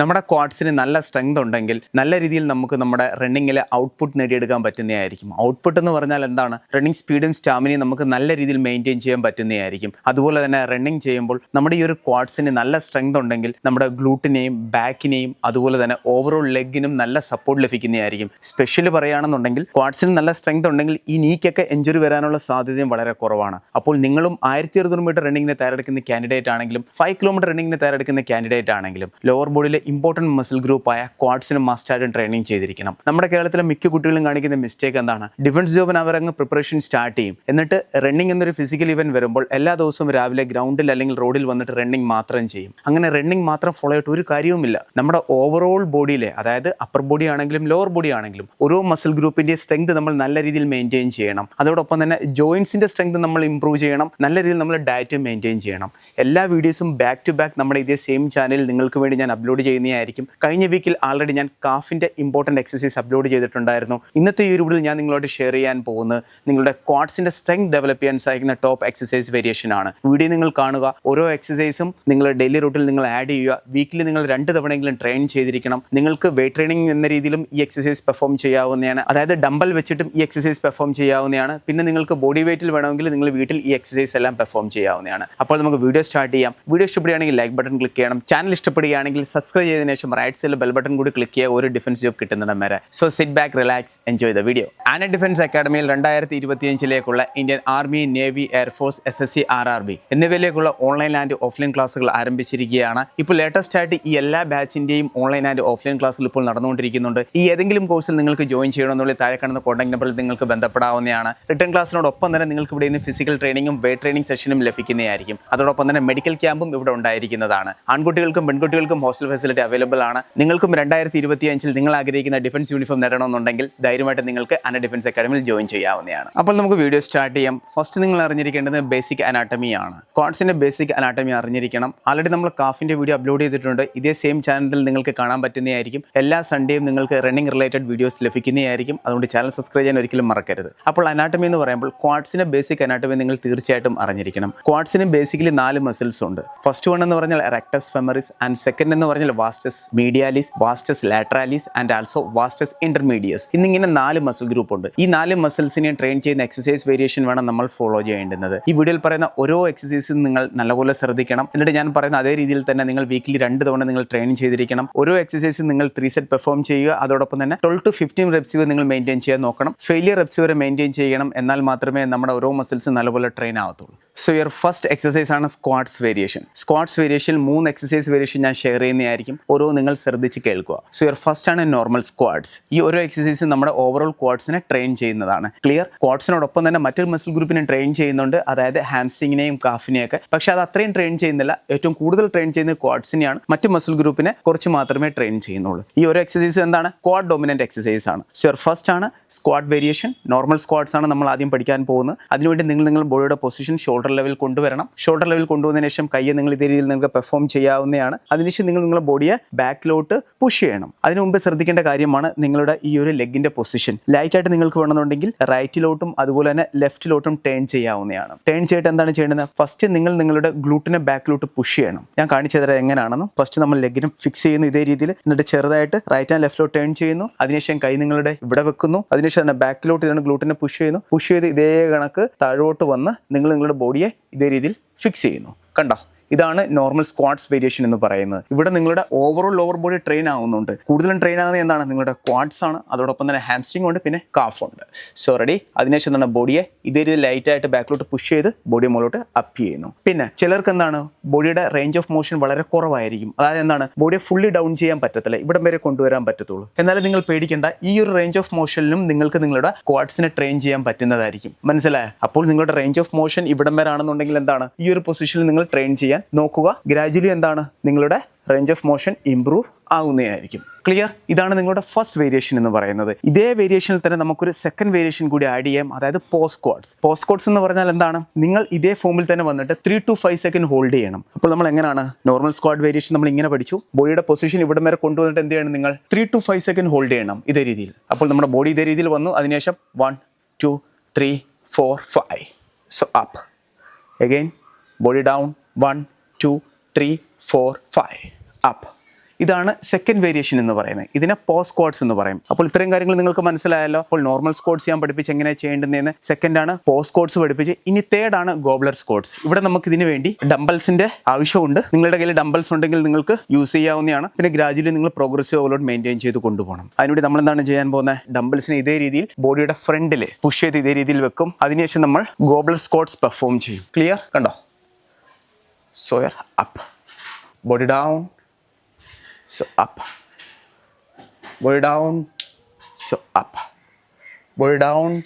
നമ്മുടെ ക്വാഡ്സിന് നല്ല സ്ട്രെങ്ത് ഉണ്ടെങ്കിൽ നല്ല രീതിയിൽ നമുക്ക് നമ്മുടെ റണ്ണിങ്ങിലെ ഔട്ട്പുട്ട് നേടിയെടുക്കാൻ പറ്റുന്നതായിരിക്കും. ഔട്ട്പുട്ട് എന്ന് പറഞ്ഞാൽ എന്താണ്? റണ്ണിങ് സ്പീഡും സ്റ്റാമിനയും നമുക്ക് നല്ല രീതിയിൽ മെയിന്റെയിൻ ചെയ്യാൻ പറ്റുന്നതായിരിക്കും. അതുപോലെ തന്നെ റണ്ണിങ് ചെയ്യുമ്പോൾ നമ്മുടെ ഈ ഒരു ക്വാഡ്സിന് നല്ല സ്ട്രെങ്ത് ഉണ്ടെങ്കിൽ നമ്മുടെ ഗ്ലൂട്ടിനെയും ബാക്കിനെയും അതുപോലെ തന്നെ ഓവറോൾ ലെഗിനും നല്ല സപ്പോർട്ട് ലഭിക്കുന്നതായിരിക്കും. സ്പെഷ്യൽ പറയുകയാണെന്നുണ്ടെങ്കിൽ ക്വാഡ്സിന് നല്ല സ്ട്രെങ്ത് ഉണ്ടെങ്കിൽ ഈ നീക്കൊക്കെ എഞ്ചുറി വരാനുള്ള സാധ്യതയും വളരെ കുറവാണ്. അപ്പോൾ നിങ്ങളും ആയിരത്തി അറുന്നൂറ് മീറ്റർ റണ്ണിങ്ങിന് തയ്യാറെടുക്കുന്ന കാൻഡിഡേറ്റ് ആണെങ്കിലും ഫൈവ് കിലോമീറ്റർ റണ്ണിങ്ങിന് തയ്യാറെടുക്കുന്ന കാൻഡിഡേറ്റ് ആണെങ്കിലും ലോവർ ബോഡിയിലെ ഇമ്പോർട്ടന്റ് മസിൽ ഗ്രൂപ്പായ ക്വാഡ്സിന് മസ്റ്റായിട്ടും ട്രെയിനിങ് ചെയ്തിരിക്കണം. നമ്മുടെ കേരളത്തിലെ മിക്ക കുട്ടികളും കാണിക്കുന്ന മിസ്റ്റേക്ക് എന്താണ്? ഡിഫൻസ് ജോബിന് അവരങ്ങ് പ്രിപ്പറേഷൻ സ്റ്റാർട്ട് ചെയ്യും. എന്നിട്ട് റണ്ണിങ് എന്നൊരു ഫിസിക്കൽ ഇവന്റ് വരുമ്പോൾ എല്ലാ ദിവസവും രാവിലെ ഗ്രൗണ്ടിൽ അല്ലെങ്കിൽ റോഡിൽ വന്നിട്ട് റണ്ണിങ് മാത്രം ചെയ്യും. അങ്ങനെ റണ്ണിങ് മാത്രം ഫോളോ ആയിട്ട് ഒരു കാര്യവുമില്ല. നമ്മുടെ ഓവറോൾ ബോഡിയിലെ അതായത് അപ്പർ ബോഡി ആണെങ്കിലും ലോവർ ബോഡി ആണെങ്കിലും ഓരോ മസിൽ ഗ്രൂപ്പിന്റെ സ്ട്രെങ്ത് നമ്മൾ നല്ല രീതിയിൽ മെയിന്റെയിൻ ചെയ്യണം. അതോടൊപ്പം തന്നെ ജോയിൻസിന്റെ സ്ട്രെങ്ത് നമ്മൾ ഇമ്പ്രൂവ് ചെയ്യണം. നല്ല രീതിയിൽ നമ്മൾ ഡയറ്റ് മെയിന്റെയിൻ ചെയ്യണം. എല്ലാ വീഡിയോസും ബാക്ക് ടു ബാക്ക് നമ്മുടെ ഇതേ സെയിം ചാനലിൽ നിങ്ങൾക്ക് വേണ്ടി ഞാൻ അപ്ലോഡ് ചെയ്യുന്നതായിരിക്കും. കഴിഞ്ഞ വീക്കിൽ ആൾറെഡി ഞാൻ കാഫിന്റെ ഇമ്പോർട്ടന്റ് എക്സസൈസ് അപ്ലോഡ് ചെയ്തിട്ടുണ്ടായിരുന്നു. ഇന്നത്തെ ഈ ഒരു വീഡിയോയിൽ ഞാൻ നിങ്ങളോട് ഷെയർ ചെയ്യാൻ പോകുന്നത് നിങ്ങളുടെ ക്വാഡ്സിന്റെ സ്ട്രെങ്ത് ഡെവലപ്പ് ചെയ്യാൻ സഹായിക്കുന്ന ടോപ്പ് എക്സസൈസ് വേരിയേഷൻ ആണ്. വീഡിയോ നിങ്ങൾ കാണുക ഓരോ എക്സസൈസും നിങ്ങളുടെ ഡെയിലി റൂട്ടിൽ നിങ്ങൾ ആഡ് ചെയ്യുക. വീക്കിലി നിങ്ങൾ രണ്ട് തവണയെങ്കിലും ട്രെയിൻ ചെയ്തിരിക്കണം. നിങ്ങൾക്ക് വെയിറ്റ് ട്രെയിനിങ് എന്ന രീതിയിലും ഈ എക്സസൈസ് പെർഫോം ചെയ്യാവുന്നതാണ്. അതായത് ഡംബൽ വെച്ചിട്ടും ഈ എക്സസൈസ് പെർഫോം ചെയ്യാവുന്നതാണ്. പിന്നെ നിങ്ങൾക്ക് ബോഡി വെയിറ്റിൽ വേണമെങ്കിൽ നിങ്ങൾ വീട്ടിൽ ഈ എക്സസൈസ് എല്ലാം പെർഫോം ചെയ്യാവുന്നതാണ്. അപ്പോൾ നമുക്ക് വീഡിയോ സ്റ്റാർട്ട് ചെയ്യാം. വീഡിയോ ഇഷ്ടപ്പെടുകയാണെങ്കിൽ ലൈക്ക് ബട്ടൺ ക്ലിക്ക് ചെയ്യണം. ചാനൽ ഇഷ്ടപ്പെടുകയാണെങ്കിൽ സബ്സ്ക്രൈബ് ചെയ്തതിനു ശേഷം റൈറ്റ് സൈഡിൽ ബെൽ ബട്ടൺ കൂടി ക്ലിക്ക് ചെയ്യുക ഒരു ഡിഫൻസ് ജോബ് കിട്ടുന്നിടം വരെ. So sit back relax enjoy the video ആന ഡിഫൻസ് അക്കാഡമിയിൽ രണ്ടായിരത്തി ഇരുപത്തിയഞ്ചിലേക്കുള്ള Indian army navy air force S S C R R B എന്നിവയിലേക്കുള്ള online and offline ക്ലാസ്സുകൾ ആരംഭിച്ചിരിക്കുകയാണ്. ഇപ്പോൾ ലേറ്റസ്റ്റ് ആയിട്ട് ഈ എല്ലാ ബാച്ചിന്റെയും ഓൺലൈൻ ആൻഡ് ഓഫ്ലൈൻ ക്ലാസ്സിൽ ഇപ്പോൾ നടന്നുകൊണ്ടിരിക്കുന്നുണ്ട്. ഈ ഏതെങ്കിലും കോഴ്സിൽ നിങ്ങൾക്ക് ജോയിൻ ചെയ്യണമെന്നുള്ള താഴെ കാണുന്ന കോൺടാക്ട് നമ്പറിൽ നിങ്ങൾക്ക് ബന്ധപ്പെടാവുന്നതാണ്. റിട്ടേൺ ക്ലാസ്സിനോടൊപ്പം തന്നെ നിങ്ങൾക്ക് ഇവിടെ നിന്ന് ഫിസിക്കൽ ട്രെയിനിങ്ങും വെയിറ്റ് ട്രെയിനിങ് സെഷനും ലഭിക്കുന്നതായിരിക്കും. അതോടൊപ്പം തന്നെ മെഡിക്കൽ ക്യാമ്പും ഇവിടെ ഉണ്ടായിരിക്കുന്നതാണ്. ആൺകുട്ടികൾക്കും പെൺകുട്ടികൾക്കും ഹോസ്റ്റൽ ഫെസിലിറ്റി അവൈലബിൾ ആണ്. നിങ്ങൾക്കും രണ്ടായിരത്തി ഇരുപത്തി അഞ്ചിൽ നിങ്ങൾ ആഗ്രഹിക്കുന്ന ഡിഫൻസ് യൂണിഫോം നേടണമെന്നുണ്ടെങ്കിൽ ധൈര്യമായിട്ട് നിങ്ങൾക്ക് അന ഡിഫൻസ് അക്കാഡമിയിൽ ജോയിൻ ചെയ്യാവുന്നതാണ്. അപ്പോൾ നമുക്ക് വീഡിയോ സ്റ്റാർട്ട് ചെയ്യാം. ഫസ്റ്റ് നിങ്ങൾ അറിഞ്ഞിരിക്കേണ്ടത് ബേസിക് അനാട്ടമി ആണ്. കോൺസിന്റെ ബേസിക് അനാട്ടമി അറിഞ്ഞിരിക്കണം. ആൾറെഡി നമ്മൾ കാഫിന്റെ വീഡിയോ അപ്ലോഡ് ചെയ്തിട്ടുണ്ട്. ഇതേ സെയിം ചാനലിൽ നിങ്ങൾക്ക് കാണാൻ പറ്റുന്നതായിരിക്കും. എല്ലാ സൺഡേയും നിങ്ങൾക്ക് റണ്ണിംഗ് റിലേറ്റഡ് വീഡിയോസ് ലഭിക്കുന്നതായിരിക്കും. അതുകൊണ്ട് ചാനൽ സബ്സ്ക്രൈബ് ചെയ്യാൻ ഒരിക്കലും മറക്കരുത്. അപ്പോൾ അനാട്ടമി എന്ന് പറയുമ്പോൾ ക്വാഡ്സിന്റെ ബേസിക് അനാട്ടമി നിങ്ങൾ തീർച്ചയായിട്ടും അറിഞ്ഞിരിക്കണം. ക്വാഡ്സിന് ബേസിക്കലി നാല് മസിൽസ് ഉണ്ട്. ഫസ്റ്റ് വൺ എന്ന് പറഞ്ഞാൽ റെക്ടസ് ഫെമറിസ് ആൻഡ് സെക്കൻഡ് എന്ന് പറഞ്ഞാൽ vastus medialis vastus lateralis and also vastus intermedius എന്നിങ്ങനെ നാല് മസിൽ ഗ്രൂപ്പ് ഉണ്ട്. ഈ നാല് മസിൽസിനെ ട്രെയിൻ ചെയ്യുന്ന എക്സസൈസ് വേരിയേഷൻ വേണം നമ്മൾ ഫോളോ ചെയ്യേണ്ടുന്നത്. ഈ വീഡിയോയിൽ പറയുന്ന ഓരോ എക്സസൈസും നിങ്ങൾ നല്ലപോലെ ശ്രദ്ധിക്കണം. എന്നിട്ട് ഞാൻ പറയുന്ന അതേ രീതിയിൽ തന്നെ നിങ്ങൾ വീക്കിലി രണ്ട് തവണ നിങ്ങൾ ട്രെയിനിങ് ചെയ്തിരിക്കണം. ഓരോ എക്സസൈസും നിങ്ങൾ ത്രീ സെറ്റ് പെർഫോം ചെയ്യുക. അതോടൊപ്പം തന്നെ ട്വൽവ് ടു ഫിഫ്റ്റീൻ റെപ്സ് വരെ നിങ്ങൾ മെയിന്റെയിൻ ചെയ്യാൻ നോക്കണം. ഫെയിലിയർ റെപ്സ് വരെ മെയിന്റെയിൻ ചെയ്യണം. എന്നാൽ മാത്രമേ നമ്മുടെ ഓരോ മസിൽസും നല്ലപോലെ ട്രെയിൻ ആവത്തുള്ളൂ. സോ യുവർ ഫസ്റ്റ് എക്സസൈസ് ആണ് സ്ക്വാഡ്സ് വേരിയേഷൻ സ്ക്വാഡ്സ് വേരിയേഷൻ മൂന്ന് എക്സസൈസ് വേരിയേഷൻ ഞാൻ ഷെയർ ചെയ്യുന്നതായിരിക്കും. ഓരോ നിങ്ങൾ ശ്രദ്ധിച്ച് കേൾക്കുക. സോ യുവർ ഫസ്റ്റ് ആണ് നോർമൽ സ്ക്വാഡ്സ് ഈ ഓരോ എക്സസൈസും നമ്മുടെ ഓവറോൾ ക്വാഡ്സിനെ ട്രെയിൻ ചെയ്യുന്നതാണ്. ക്ലിയർ ക്വാഡ്സിനോടൊപ്പം തന്നെ മറ്റൊരു മസിൽ ഗ്രൂപ്പിനെ ട്രെയിൻ ചെയ്യുന്നുണ്ട്. അതായത് ഹാംസിങ്ങിനെയും കാഫിനെയൊക്കെ പക്ഷെ അത് അത്രയും ട്രെയിൻ ചെയ്യുന്നില്ല. ഏറ്റവും കൂടുതൽ ട്രെയിൻ ചെയ്യുന്നത് ക്വാഡ്സിനെയാണ് മറ്റു മസിൽ ഗ്രൂപ്പിനെ കുറച്ച് മാത്രമേ ട്രെയിൻ ചെയ്യുന്നുള്ളൂ. ഈ ഓരോ എക്സസൈസ് എന്താണ്? ക്വാഡ് ഡൊമിനന്റ് എക്സസൈസ് ആണ്. സോ യുവർ ഫസ്റ്റ് ആണ് സ്ക്വാഡ് വേരിയേഷൻ നോർമൽ സ്ക്വാഡ്സ് ആണ് നമ്മൾ ആദ്യം പഠിക്കാൻ പോകുന്നത്. അതിനുവേണ്ടി നിങ്ങൾ നിങ്ങൾ ബോഡിയുടെ പൊസിഷൻ ഷോൾഡർ ലെവൽ കൊണ്ടുവരണം. ഷോൾഡർ ലെവൽ കൊണ്ടുവന്നതിന് ശേഷം കയ്യെ നിങ്ങൾ ഇതേ രീതിയിൽ നിങ്ങൾക്ക് പെർഫോം ചെയ്യാവുന്നതാണ്. അതിനുശേഷം നിങ്ങൾ നിങ്ങളുടെ ബോഡിയെ ബാക്കിലോട്ട് പുഷ് ചെയ്യണം. അതിനു മുമ്പ് ശ്രദ്ധിക്കേണ്ട കാര്യമാണ് നിങ്ങളുടെ ഈ ഒരു ലെഗിന്റെ പൊസിഷൻ ലൈറ്റ് ആയിട്ട് നിങ്ങൾക്ക് വേണമെന്നുണ്ടെങ്കിൽ റൈറ്റിലോട്ടും അതുപോലെ തന്നെ ലെഫ്റ്റിലോട്ടും ടേൺ ചെയ്യാവുന്നതാണ്. ടേൺ ചെയ്തിട്ട് എന്താണ് ചെയ്യേണ്ടത്? ഫസ്റ്റ് നിങ്ങൾ നിങ്ങളുടെ ഗ്ലൂട്ടിനെ ബാക്കിലോട്ട് പുഷ് ചെയ്യണം. ഞാൻ കാണിച്ചു തരാം എങ്ങനെയാണെന്നും ഫസ്റ്റ് നമ്മൾ ലെഗിനും ഫിക്സ് ചെയ്യുന്നു ഇതേ രീതിയിൽ. എന്നിട്ട് ചെറുതായിട്ട് റൈറ്റ് ആൻഡ് ലെഫ്റ്റിലോട്ട് ടേൺ ചെയ്യുന്നു. അതിനുശേഷം കൈ നിങ്ങളുടെ ഇവിടെ വെക്കുന്നു. അതിനുശേഷം തന്നെ ബാക്കിലോട്ട് ഇതാണ് ഗ്ലൂട്ടിനെ പുഷ് ചെയ്യുന്നു. പുഷ് ചെയ്ത് ഇതേ കണക്ക് താഴോട്ട് വന്ന് നിങ്ങൾ നിങ്ങളുടെ ബോഡിയെ ഇതേ രീതിയിൽ ഫിക്സ് ചെയ്യുന്നു. കണ്ടോ? ഇതാണ് നോർമൽ സ്ക്വാഡ്സ് വേരിയേഷൻ എന്ന് പറയുന്നത്. ഇവിടെ നിങ്ങളുടെ ഓവറോൾ ലോവർ ബോഡി ട്രെയിൻ ആവുന്നുണ്ട്. കൂടുതലും ട്രെയിൻ ആകുന്നത് എന്താണ്? നിങ്ങളുടെ ക്വാഡ്സ് ആണ്. അതോടൊപ്പം തന്നെ ഹാംസ്റ്റിംഗ് ഉണ്ട് പിന്നെ കാഫ് ഉണ്ട്. സോ റെഡി അതിനുശേഷം എന്താണ്? ബോഡിയെ ഇതേ രീതിയിൽ ലൈറ്റ് ആയിട്ട് ബാക്കിലോട്ട് പുഷ് ചെയ്ത് ബോഡി മുകളിലോട്ട് അപ്പ് ചെയ്യുന്നു. പിന്നെ ചിലർക്ക് എന്താണ്? ബോഡിയുടെ റേഞ്ച് ഓഫ് മോഷൻ വളരെ കുറവായിരിക്കും. അതായത് എന്താണ്? ബോഡിയെ ഫുള്ളി ഡൗൺ ചെയ്യാൻ പറ്റത്തില്ല. ഇവിടം വരെ കൊണ്ടുവരാൻ പറ്റത്തുള്ളൂ. എന്നാലും നിങ്ങൾ പേടിക്കേണ്ട. ഈ ഒരു റേഞ്ച് ഓഫ് മോഷനിലും നിങ്ങൾക്ക് നിങ്ങളുടെ ക്വാഡ്സിനെ ട്രെയിൻ ചെയ്യാൻ പറ്റുന്നതായിരിക്കും. മനസ്സിലായ? അപ്പോൾ നിങ്ങളുടെ റേഞ്ച് ഓഫ് മോഷൻ ഇവിടം വരെ ആണെന്നുണ്ടെങ്കിൽ എന്താണ്? ഈ ഒരു പൊസിഷനിൽ നിങ്ങൾ ട്രെയിൻ ചെയ്യാൻ നോക്കുക. ഗ്രാജുവലി എന്താണ് നിങ്ങളുടെ റേഞ്ച് ഓഫ് മോഷൻ ഇംപ്രൂവ് ആവുന്നതായിരിക്കും. ക്ലിയർ ഇതാണ് നിങ്ങളുടെ ഫസ്റ്റ് വേരിയേഷൻ എന്ന് പറയുന്നത്. ഇതേ വേരിയേഷനിൽ തന്നെ നമുക്കൊരു സെക്കൻഡ് വേരിയേഷൻ കൂടി ആഡ് ചെയ്യാം. അതായത് പോസ്റ്റ് കോഡ്സ് പോസ്റ്റ് കോഡ്സ് എന്ന് പറഞ്ഞാൽ എന്താണ്? നിങ്ങൾ ഇതേ ഫോമിൽ തന്നെ വന്നിട്ട് three to five second hold ചെയ്യണം. അപ്പോൾ നമ്മൾ എങ്ങനെയാണ്? നോർമൽ സ്ക്വാഡ് വേരിയേഷൻ നമ്മൾ ഇങ്ങനെ പഠിച്ചു. ബോഡിയുടെ പൊസിഷൻ ഇവിടെ വരെ കൊണ്ടുവന്നിട്ട് എന്ത് ചെയ്യണം നിങ്ങൾ? Three to five second hold ചെയ്യണം ഇതേ രീതിയിൽ. അപ്പോൾ നമ്മുടെ ബോഡി ഇതേ രീതിയിൽ വന്നു. അതിനുശേഷം one two three four five so up again body down one two three four five. Up. ഇതാണ് സെക്കൻഡ് വേരിയേഷൻ എന്ന് പറയുന്നത്. ഇതിനെ പോസ് സ്ക്വാഡ്സ് എന്ന് പറയും. അപ്പോൾ ഇത്രയും കാര്യങ്ങൾ നിങ്ങൾക്ക് മനസ്സിലായല്ലോ. അപ്പോൾ നോർമൽ സ്കോഡ്സ് ഞാൻ പഠിപ്പിച്ച് എങ്ങനെയാണ് ചെയ്യേണ്ടതെന്ന്. സെക്കൻഡ് ആണ് പോസ് സ്കോഡ്സ് പഠിപ്പിച്ച്. ഇനി തേർഡ് ആണ് ഗോബ്ലർ സ്കോഡ്സ് ഇവിടെ നമുക്ക് ഇതിന് വേണ്ടി ഡംബൽസിന്റെ ആവശ്യമുണ്ട്. നിങ്ങളുടെ കയ്യിൽ ഡംബൽസ് ഉണ്ടെങ്കിൽ നിങ്ങൾക്ക് യൂസ് ചെയ്യാവുന്നതാണ്. പിന്നെ ഗ്രാജുവലി നിങ്ങൾ പ്രോഗ്രസീവ് ഓവലോഡ് മെയിന്റെയിൻ ചെയ്ത് കൊണ്ടുപോകണം. അതിനുവേണ്ടി നമ്മൾ എന്താണ് ചെയ്യാൻ പോകുന്നത്? ഡംബൽസിനെ ഇതേ രീതിയിൽ ബോഡിയുടെ ഫ്രണ്ടിൽ പുഷ് ചെയ്ത് ഇതേ രീതിയിൽ വെക്കും. അതിനുശേഷം നമ്മൾ ഗോബ്ലർ സ്കോഡ്സ് പെർഫോം ചെയ്യും. ക്ലിയർ കണ്ടോ? swivel up. Body down. So up. Body down. So up. Body down.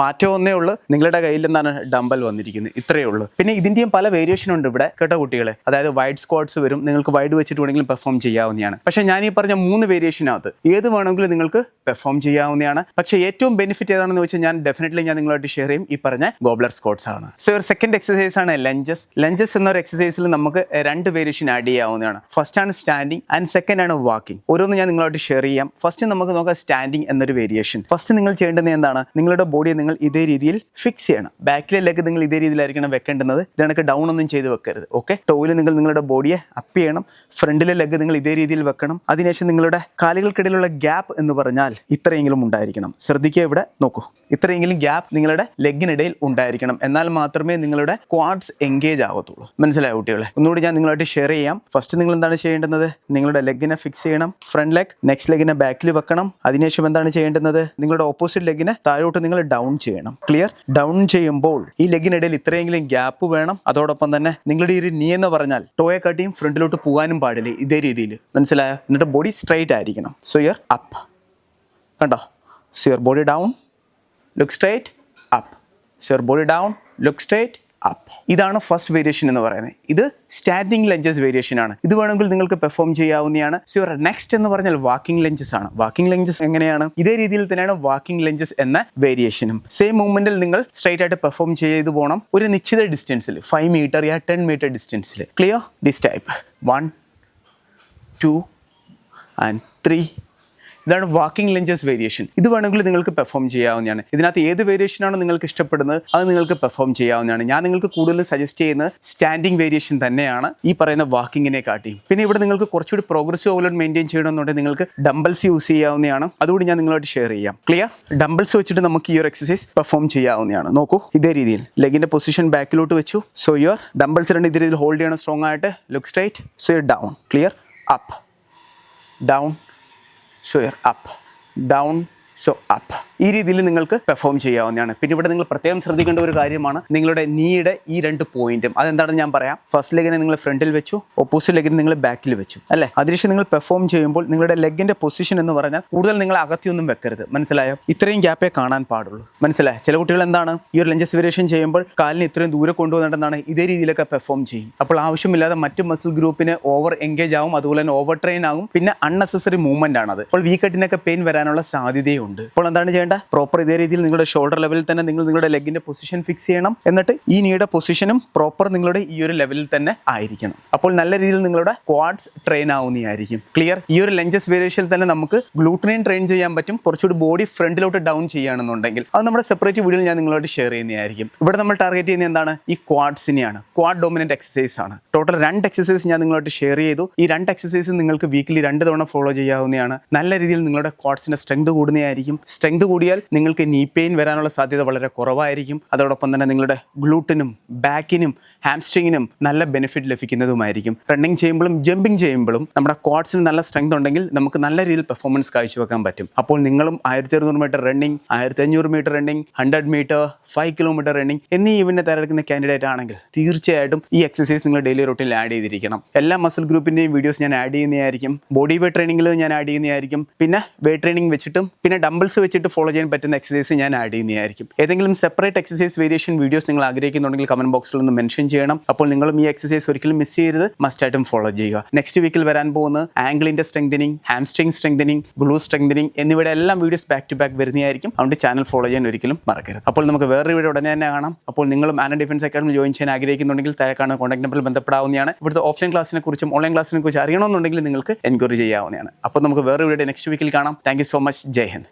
മാറ്റം ഒന്നേ ഉള്ളൂ. നിങ്ങളുടെ കയ്യിൽ നിന്നാണ് ഡമ്പൽ വന്നിരിക്കുന്നത്. ഇത്രയേ ഉള്ളൂ. പിന്നെ ഇതിന്റെയും പല വേരിയേഷൻ ഉണ്ട് ഇവിടെ കേട്ടോ കുട്ടികളെ? അതായത് വൈഡ് സ്ക്വാഡ്സ് വരും. നിങ്ങൾക്ക് വൈഡ് വെച്ചിട്ട് വേണമെങ്കിലും പെർഫോം ചെയ്യാവുന്നതാണ്. പക്ഷേ ഞാൻ ഈ പറഞ്ഞ മൂന്ന് വേരിയേഷനകത്ത് ഏത് വേണമെങ്കിലും നിങ്ങൾക്ക് പെർഫോം ചെയ്യാവുന്നതാണ്. പക്ഷേ ഏറ്റവും ബെനിഫിറ്റ് ഏതാണെന്ന് വെച്ചാൽ ഞാൻ ഡെഫിനറ്റ്ലി ഞാൻ നിങ്ങളായിട്ട് ഷെയർ ചെയ്യും ഈ പറഞ്ഞ ഗോബ്ലർ സ്കോട്ട്സ് ആണ്. സോ ഒരു സെക്കൻഡ് എക്സസൈസ് ആണ് ലഞ്ചസ് ലഞ്ചസ് എന്നൊരു എക്സസൈസിൽ നമുക്ക് രണ്ട് വേരിയേഷൻ ആഡ് ചെയ്യാവുന്നതാണ്. ഫസ്റ്റ് ആണ് സ്റ്റാൻഡിങ് ആൻഡ് സെക്കൻഡ് ആണ് വാക്കിംഗ് ഓരോന്ന് ഞാൻ നിങ്ങളോട് ഷെയർ ചെയ്യാം. ഫസ്റ്റ് നമുക്ക് നോക്കാം സ്റ്റാൻഡിങ് എന്നൊരു വേരിയേഷൻ ഫസ്റ്റ് നിങ്ങൾ ചെയ്യേണ്ടത് എന്താണ്? നിങ്ങളുടെ ബോഡിയെ നിങ്ങൾ ഇതേ രീതിയിൽ ഫിക്സ് ചെയ്യണം. ബാക്കിലെ ലെഗ് നിങ്ങൾ ഇതേ രീതിയിലായിരിക്കണം വെക്കേണ്ടുന്നത്. ഇതിനൊക്കെ ഡൗൺ ഒന്നും ചെയ്ത് വെക്കരുത് ഓക്കെ ടോയിൽ നിങ്ങൾ നിങ്ങളുടെ ബോഡിയെ അപ്പ് ചെയ്യണം. ഫ്രണ്ടിലെ ലെഗ് നിങ്ങൾ ഇതേ രീതിയിൽ വെക്കണം. അതിനുശേഷം നിങ്ങളുടെ കാലുകൾക്കിടയിലുള്ള ഗ്യാപ്പ് എന്ന് പറഞ്ഞാൽ ഇത്രയെങ്കിലും ഉണ്ടായിരിക്കണം. ശ്രദ്ധിക്കുക ഇവിടെ നോക്കൂ. ഇത്രയെങ്കിലും ഗ്യാപ്പ് നിങ്ങളുടെ ലെഗിനിടയിൽ ഉണ്ടായിരിക്കണം. എന്നാൽ മാത്രമേ നിങ്ങളുടെ ക്വാഡ്സ് എൻഗേജ് ആവത്തുള്ളൂ. മനസ്സിലായ കുട്ടികളെ? ഒന്നുകൂടി ഞാൻ നിങ്ങളായിട്ട് ഷെയർ ചെയ്യാം. ഫസ്റ്റ് നിങ്ങൾ എന്താണ് ചെയ്യേണ്ടത് നിങ്ങളുടെ ലെഗിനെ ഫിക്സ് ചെയ്യണം. ഫ്രണ്ട് ലെഗ് നെക്സ്റ്റ് ലെഗിനെ ബാക്കിൽ വെക്കണം. അതിനുശേഷം എന്താണ് ചെയ്യേണ്ടത് നിങ്ങളുടെ ഓപ്പോസിറ്റ് ലെഗിനെ താഴോട്ട് നിങ്ങൾ ഡൗൺ ചെയ്യണം. ക്ലിയർ ഡൗൺ ചെയ്യുമ്പോൾ ഈ ലെഗിനിടയിൽ ഇത്രയെങ്കിലും ഗ്യാപ്പ് വേണം. അതോടൊപ്പം തന്നെ നിങ്ങളുടെ ഈ ഒരു നീ എന്ന് പറഞ്ഞാൽ ടോയെ കാട്ടിയും ഫ്രണ്ടിലോട്ട് പോകാനും പാടില്ല ഇതേ രീതിയിൽ. മനസ്സിലായോ? എന്നിട്ട് ബോഡി സ്ട്രൈറ്റ് ആയിരിക്കണം. സോ യുവർ അപ്പ് കണ്ടോ? So your body down look straight up so your body down look straight up ഇതാണ് ഫസ്റ്റ് വേരിയേഷൻ എന്ന് പറയുന്നത്. ഇത് സ്റ്റാൻഡിങ് ലഞ്ചസ് വേരിയേഷൻ ആണ്. ഇത് വേണമെങ്കിൽ നിങ്ങൾക്ക് പെർഫോം ചെയ്യാവുന്നതാണ്. സോ നെക്സ്റ്റ് എന്ന് പറഞ്ഞാൽ വാക്കിംഗ് ലഞ്ചസ് ആണ്. വാക്കിംഗ് ലഞ്ചസ് എങ്ങനെയാണ്? ഇതേ രീതിയിൽ തന്നെയാണ് വാക്കിംഗ് ലഞ്ചസ് എന്ന വേരിയേഷനും സെയിം മൂവ്മെന്റിൽ നിങ്ങൾ സ്ട്രൈറ്റ് ആയിട്ട് പെർഫോം ചെയ്ത് പോകണം ഒരു നിശ്ചിത ഡിസ്റ്റൻസിൽ ഫൈവ് മീറ്റർ യാ ten metre ഡിസ്റ്റൻസിൽ clear this type one two and three ഇതാണ് വാക്കിംഗ് ലെഞ്ചസ് വേരിയേഷൻ ഇത് വേണമെങ്കിൽ നിങ്ങൾക്ക് പെർഫോം ചെയ്യാവുന്നതാണ്. ഇതിനകത്ത് ഏത് വേരിയേഷൻ ആണോ നിങ്ങൾക്ക് ഇഷ്ടപ്പെടുന്നത് അത് നിങ്ങൾക്ക് പെർഫോം ചെയ്യാവുന്നതാണ്. ഞാൻ നിങ്ങൾക്ക് കൂടുതൽ സജസ്റ്റ് ചെയ്യുന്ന സ്റ്റാൻഡിംഗ് വേരിയേഷൻ തന്നെയാണ് ഈ പറയുന്ന വാക്കിങ്ങിനെ കാട്ടിയും. പിന്നെ ഇവിടെ നിങ്ങൾക്ക് കുറച്ചുകൂടി പ്രോഗ്രസീവ് ഓവലോഡ് മെയിന്റെയിൻ ചെയ്യണമെന്നുണ്ടെങ്കിൽ നിങ്ങൾക്ക് ഡംബൽസ് യൂസ് ചെയ്യാവുന്നതാണ്. അതുകൂടി ഞാൻ നിങ്ങളോട് ഷെയർ ചെയ്യാം. ക്ലിയർ ഡംബൽസ് വെച്ചിട്ട് നമുക്ക് ഈ ഒരു എക്സസൈസ് പെർഫോം ചെയ്യാവുന്നതാണ്. നോക്കൂ ഇതേ രീതിയിൽ. ലെഗിന്റെ പൊസിഷൻ ബാക്കിലോട്ട് വെച്ചു. സോ യുവർ ഡംബൽസ് രണ്ട് ഇതേ രീതിയിൽ ഹോൾഡ് ചെയ്യണം സ്ട്രോങ് ആയിട്ട്. Look straight so your down clear up down so your up down so up ഈ രീതിയിൽ നിങ്ങൾക്ക് പെർഫോം ചെയ്യാവുന്നതാണ്. പിന്നെ ഇവിടെ നിങ്ങൾ പ്രത്യേകം ശ്രദ്ധിക്കേണ്ട ഒരു കാര്യമാണ്. നിങ്ങളുടെ നീയുടെ ഈ രണ്ട് പോയിന്റും അതെന്താണെന്ന് ഞാൻ പറയാം. ഫസ്റ്റ് ലെഗിനെ നിങ്ങൾ ഫ്രണ്ടിൽ വെച്ചു ഓപ്പോസിറ്റ് ലെഗിനെ നിങ്ങൾ ബാക്കിൽ വെച്ചു അല്ലേ? അതിനുശേഷം നിങ്ങൾ പെർഫോം ചെയ്യുമ്പോൾ നിങ്ങളുടെ ലെഗിന്റെ പൊസിഷൻ എന്ന് പറഞ്ഞാൽ കൂടുതൽ നിങ്ങൾ അകത്തിയൊന്നും വെക്കരുത്. മനസ്സിലായോ? ഇത്രയും ഗ്യാപ്പേ കാണാൻ പാടുള്ളൂ. മനസ്സിലായോ? ചില കുട്ടികൾ എന്താണ്? ഈ ഒരു ലഞ്ചസ് വേരിയേഷൻ ചെയ്യുമ്പോൾ കാലിന് ഇത്രയും ദൂരെ കൊണ്ടുവന്നിട്ടെന്നാണ് ഇതേ രീതിയിലൊക്കെ പെർഫോം ചെയ്യും. അപ്പോൾ ആവശ്യമില്ലാതെ മറ്റു മസിൽ ഗ്രൂപ്പിന് ഓവർ എൻഗേജ് ആവും അതുപോലെ തന്നെ ഓവർ ട്രെയിൻ ആകും പിന്നെ അൺനെസസറി മൂവ്മെന്റ് ആണ് അത് അപ്പോൾ വീക്കെട്ടിനൊക്കെ പെയിൻ വരാനുള്ള സാധ്യതയുണ്ട്. അപ്പോൾ എന്താണ് ചെയ്യേണ്ടത്? പ്രോപ്പർ ഇതേ രീതിയിൽ നിങ്ങളുടെ ഷോൾഡർ ലെവലിൽ തന്നെ നിങ്ങൾ നിങ്ങളുടെ ലെഗിന്റെ പൊസിഷൻ ഫിക്സ് ചെയ്യണം. എന്നിട്ട് ഈ നീയുടെ പൊസിഷനും പ്രോപ്പർ നിങ്ങളുടെ ഈ ഒരു ലെവലിൽ തന്നെ ആയിരിക്കണം. അപ്പോൾ നല്ല രീതിയിൽ നിങ്ങളുടെ ക്വാഡ്സ് ട്രെയിൻ ആവുന്നതായിരിക്കും. ക്ലിയർ ഈ ഒരു ലഞ്ചസ് വേരിയേഷനിൽ തന്നെ നമുക്ക് ഗ്ലൂട്ടിനെയും ട്രെയിൻ ചെയ്യാൻ പറ്റും. കുറച്ചുകൂടി ബോഡി ഫ്രണ്ടിലോട്ട് ഡൗൺ ചെയ്യുകയാണെന്നുണ്ടെങ്കിൽ അത് നമ്മുടെ സെപ്പറേറ്റ് വീഡിയോയിൽ ഞാൻ നിങ്ങളോട് ഷെയർ ചെയ്യുന്നതായിരിക്കും. ഇവിടെ നമ്മൾ ടാർഗറ്റ് ചെയ്യുന്നത് എന്താണ്? ഈ ക്വാഡ്സിനെയാണ് ക്വാഡ് ഡോമിനന്റ് എക്സസൈസ് ആണ്. ടോട്ടൽ രണ്ട് എക്സസൈസ് ഞാൻ നിങ്ങളോട് ഷെയർ ചെയ്തു. ഈ രണ്ട് എക്സസൈസ് നിങ്ങൾക്ക് വീക്കിലി രണ്ട് തവണ ഫോളോ ചെയ്യാവുന്നതാണ്. നല്ല രീതിയിൽ നിങ്ങളുടെ ക്വാഡ്സിന്റെ സ്ട്രെങ്ത് കൂടുന്നതായിരിക്കും. സ്ട്രെങ്ത് കൂടിയാൽ നിങ്ങൾക്ക് നീ പെയിൻ വരാനുള്ള സാധ്യത വളരെ കുറവായിരിക്കും. അതോടൊപ്പം തന്നെ നിങ്ങളുടെ ഗ്ലൂട്ടിനും ബാക്കിനും ഹാംസ്ട്രിങ്ങിനും നല്ല ബെനിഫിറ്റ് ലഭിക്കുന്നതുമായിരിക്കും. റണ്ണിങ് ചെയ്യുമ്പോഴും ജമ്പിങ് ചെയ്യുമ്പോഴും നമ്മുടെ ക്വാഡ്സിന് നല്ല സ്ട്രെങ്ത് ഉണ്ടെങ്കിൽ നമുക്ക് നല്ല രീതിയിൽ പെർഫോമൻസ് കാഴ്ചവെക്കാൻ പറ്റും. അപ്പോൾ നിങ്ങളും ആയിരത്തി അറുന്നൂറ് മീറ്റർ റണ്ണിങ് ആയിരത്തി അഞ്ഞൂറ് meter running hundred meter five kilometer running എന്നീ ഇവനെ തിരഞ്ഞെടുക്കുന്ന കാൻഡിഡേറ്റ് ആണെങ്കിൽ തീർച്ചയായിട്ടും ഈ എക്സസൈസ് നിങ്ങൾ ഡെയിലി റൂട്ടിൽ ആഡ് ചെയ്തിരിക്കണം. എല്ലാ മസിൽ ഗ്രൂപ്പിന്റെയും വീഡിയോസ് ഞാൻ ആഡ് ചെയ്യുന്നതായിരിക്കും. ബോഡി വെയ്റ്റ് ട്രെയിനിങ്ങിൽ ഞാൻ ആഡ് ചെയ്യുന്നതായിരിക്കും. പിന്നെ വെയ്റ്റ് ട്രെയിനിങ് വെച്ചിട്ടും പിന്നെ ഡംബിൾസ് വെച്ചിട്ട് ഫോളോ ചെയ്യാൻ പറ്റുന്ന എക്സസൈസ് ഞാൻ ആഡ് ചെയ്യുന്നതായിരിക്കും. ഏതെങ്കിലും സെപ്പറേറ്റ് എക്സസൈസ് വേരിയേഷൻ വീഡിയോസ് നിങ്ങൾ ആഗ്രഹിക്കുന്നുണ്ടെങ്കിൽ കമന്റ് ബോക്സിൽ ഒന്ന് മെൻഷൻ ചെയ്യണം. അപ്പോൾ നിങ്ങളും ഈ എക്സസൈസ് ഒരിക്കലും മിസ് ചെയ്യരുത്. മസ്റ്റ് ആയിട്ടും ഫോളോ ചെയ്യുക. നെക്സ്റ്റ് വീക്കിൽ വരാൻ പോകുന്ന ആംഗിളിന്റെ strengthening hamstring strengthening glute strengthening എന്നിവയുടെ എല്ലാം വീഡിയോസ് ബാക്ക് ടു ബാക്ക് വരുന്നതായിരിക്കും. അതുകൊണ്ട് ചാനൽ ഫോളോ ചെയ്യാൻ ഒരിക്കലും മറക്കരുത്. അപ്പോൾ നമുക്ക് വേറൊരു വീഡിയോ ഉടനെ തന്നെ കാണാം. അപ്പോൾ നിങ്ങളും ആന ഡിഫൻസ് അക്കാഡമി ജോയിൻ ചെയ്യാൻ ആഗ്രഹിക്കുന്നുണ്ടെങ്കിൽ താഴെ കാണുന്ന കോൺടാക്ട് നമ്പറിൽ ബന്ധപ്പെടാവുന്നതാണ്. ഇവിടുത്തെ ഓഫ്ലൈൻ ക്ലാസ്സിനെ കുറിച്ചും ഓൺലൈൻ ക്ലാസ്സിനെ കുറിച്ച് അറിയണമെന്നുണ്ടെങ്കിൽ നിങ്ങൾക്ക് എൻക്വയറി ചെയ്യാവുന്നതാണ്. അപ്പോൾ നമുക്ക് വേറെ വീഡിയോ നെക്സ്റ്റ് വീക്കിൽ കാണാം. Thank so much Jai Hind.